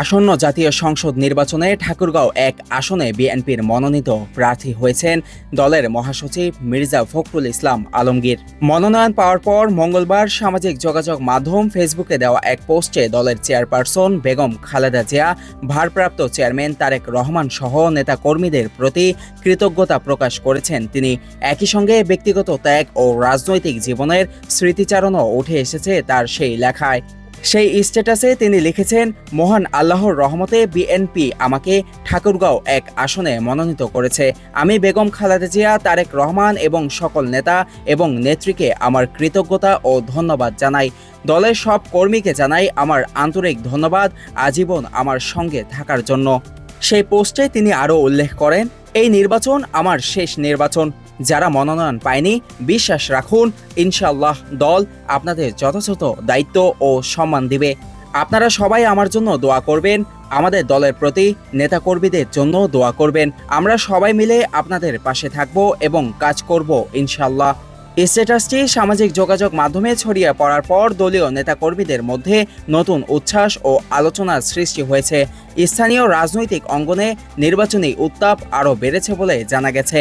আসন্ন জাতীয় সংসদ নির্বাচনে ঠাকুরগাঁও এক আসনে বিএনপির মনোনীত প্রার্থী হয়েছেন দলের মহাসচিব মির্জা ফখরুল ইসলাম আলমগীর। মনোনয়ন পাওয়ার পর মঙ্গলবার সামাজিক যোগাযোগ মাধ্যম ফেসবুকে দেওয়া এক পোস্টে দলের চেয়ারপারসন বেগম খালেদা জিয়া, ভারপ্রাপ্ত চেয়ারম্যান তারেক রহমান সহ নেতাকর্মীদের প্রতি কৃতজ্ঞতা প্রকাশ করেছেন। তিনি একই সঙ্গে ব্যক্তিগত ত্যাগ ও রাজনৈতিক জীবনের স্মৃতিচারণও উঠে এসেছে তার সেই লেখায়। সেই স্ট্যাটাসে তিনি লিখেছেন, মহান আল্লাহর রহমতে বিএনপি আমাকে ঠাকুরগাঁও এক আসনে মনোনীত করেছে। আমি বেগম খালেদা জিয়া, তারেক রহমান এবং সকল নেতা এবং নেত্রীকে আমার কৃতজ্ঞতা ও ধন্যবাদ জানাই। দলের সব কর্মীকে জানাই আমার আন্তরিক ধন্যবাদ আজীবন আমার সঙ্গে থাকার জন্য। সেই পোস্টে তিনি আরও উল্লেখ করেন, এই নির্বাচন আমার শেষ নির্বাচন। যারা মনোনয়ন পায়নি, বিশ্বাস রাখুন ইনশাল্লাহ দল আপনাদের যথাযথ দায়িত্ব ও সম্মান দিবে। আপনারা সবাই আমার জন্য দোয়া করবেন, আমাদের দলের প্রতি নেতাকর্মীদের জন্য দোয়া করবেন। আমরা সবাই মিলে আপনাদের পাশে থাকব এবং কাজ করব ইনশাল্লাহ স্ট্যাটাসটি সামাজিক যোগাযোগ মাধ্যমে ছড়িয়ে পড়ার পর দলীয় নেতাকর্মীদের মধ্যে নতুন উচ্ছ্বাস ও আলোচনার সৃষ্টি হয়েছে। স্থানীয় রাজনৈতিক অঙ্গনে নির্বাচনী উত্তাপ আরও বেড়েছে বলে জানা গেছে।